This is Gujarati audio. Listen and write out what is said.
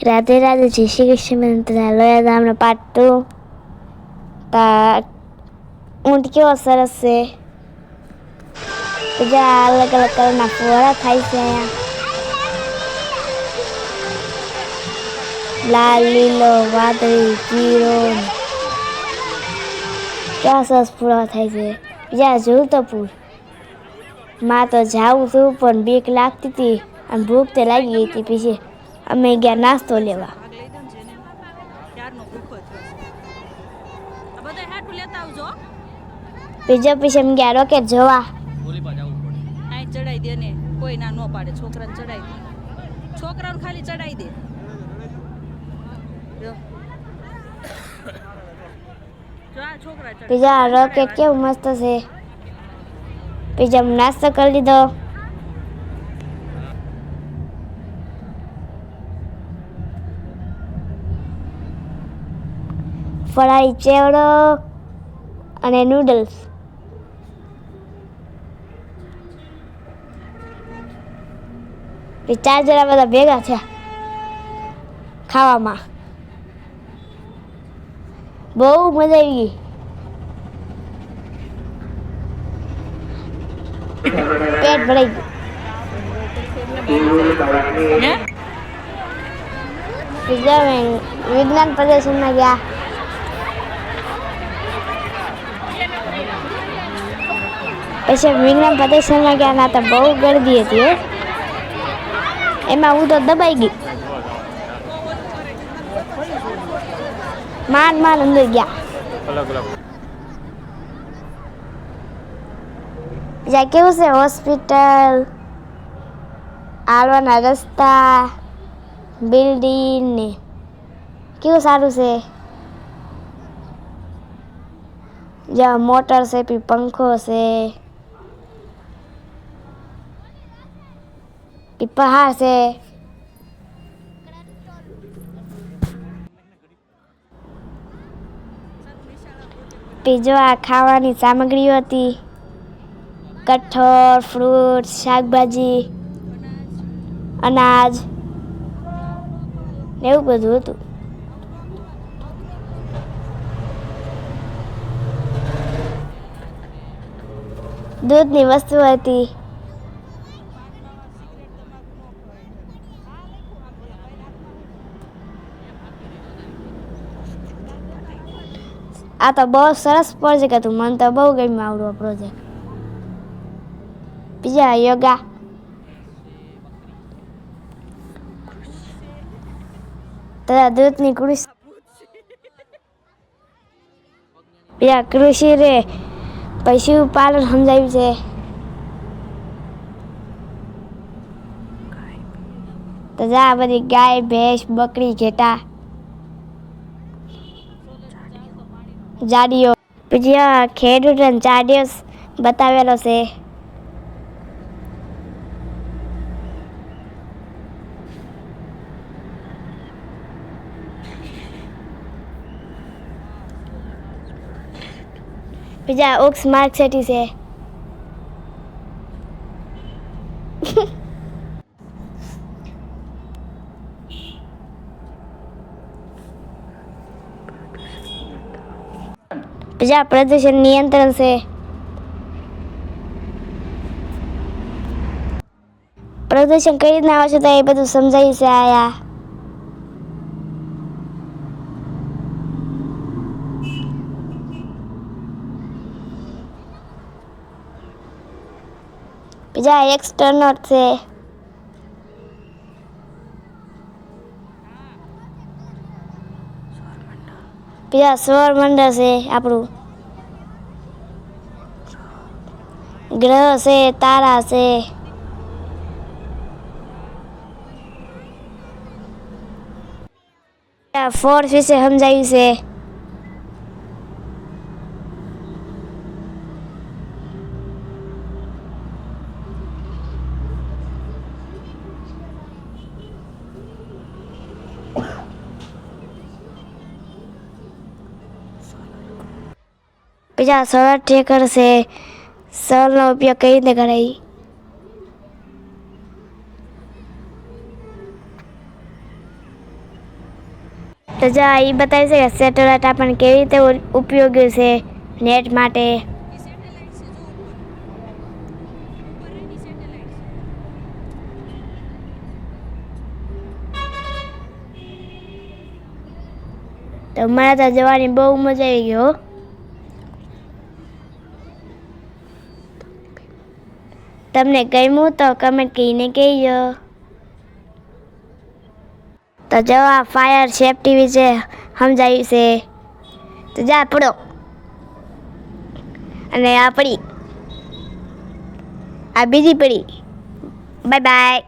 રાધે રાધે, જય શ્રી કૃષ્ણ, મિત્ર લોયા ગામનો પાર્ટ ટુ ઊંટ કેવો સરસ છે. બધા અલગ અલગ કલરના ફુવારા થાય છે અહીંયા. લાલ, લીલો, વાદળી, પીળો. કેવા સરસ ફુવારા થાય છે. બીજા જોયું તો ફૂલ. માં તો જાવું છું, પણ બીક લાગતી હતી અને ભૂખ તે લાગી ગઈ હતી પછી. અમે ગયા નાસ્તો લેવા. બીજો પછી એમ ગયા રોકેટ જોવા. ચડાઈ દે ને કોઈ ના ન પાડે છોકરાને ચડાઈ દે. છોકરાને ખાલી ચડાઈ દે. બીજા રોકેટ કેવું મસ્ત છે. બીજા અમે નાસ્તો કરી લીધો. ફરાળી ચેવડો અને નૂડલ્સ ચાર જણા બધા ભેગા થયા ખાવામાં. બહુ મજા આવી ગઈ. પેટ ભરાઈ ગયું. વિજ્ઞાન પ્રદર્શનમાં ગયા. પછી અમે વિજ્ઞાન પ્રદર્શનમાં ગયા ના તો બહુ ગળદી હતી, હો. એમાં હું તો દબાઈ ગઈ. માન માન અંદર ગયા. બીજા કેવું છે હોસ્પિટલ? આવવાના રસ્તા બિલ્ડિંગ ને. કેવું સારું છે? જ્યાં મોટર છે પછી પંખો છે. પછી પહાડ છે બીજો આ ખાવાની સામગ્રીઓ હતી કઠોળ ફ્રૂટ શાકભાજી અનાજ એવું બધું હતું દૂધની વસ્તુ હતી આ તો બહુ સરસ પ્રોજેક્ટ હતું. મને તો બહુ ગમ્યું આવડો પ્રોજેક્ટ બીજા યોગા. તથા દૂધની કૃષિ બીજા કૃષિ રે. પશુપાલન સમજાયું છે. તથા બધી ગાય, ભેંસ, બકરી, ઘેટા. જાડીઓ. પછી આ જાડીઓ બતાવેલો છે. બીજા ઓક્સ માર્ક સેટી છે. બીજા પ્રદૂષણ નિયંત્રણ છે. પ્રદૂષણ કઈ રીતના આવે તો એ બધું સમજાયું છે આયા. બીજા એક્સટર્નલ છે. બીજા સૌર મંડળ છે આપણું. ગ્રહ છે તારા છે ફોર્સ વિશે સમજાયું છે બીજા સોલર ટ્રેકર છે સોલનો ઉપયોગ કઈ રીતે કરાય તો જા એ બતાવી છે કે સેટેલાઇટ આપણને કેવી રીતે ઉપયોગી છે નેટ માટે. તો મને તો જવાની બહુ મજા આવી ગઈ હો. તમને ગમ્યું તો કમેન્ટ કરીને કહેજો. તો જવા ફાયર સેફટી વિશે સમજાયું છે. તો જા પડો. અને આ પડી. આ બીજી પડી. Bye bye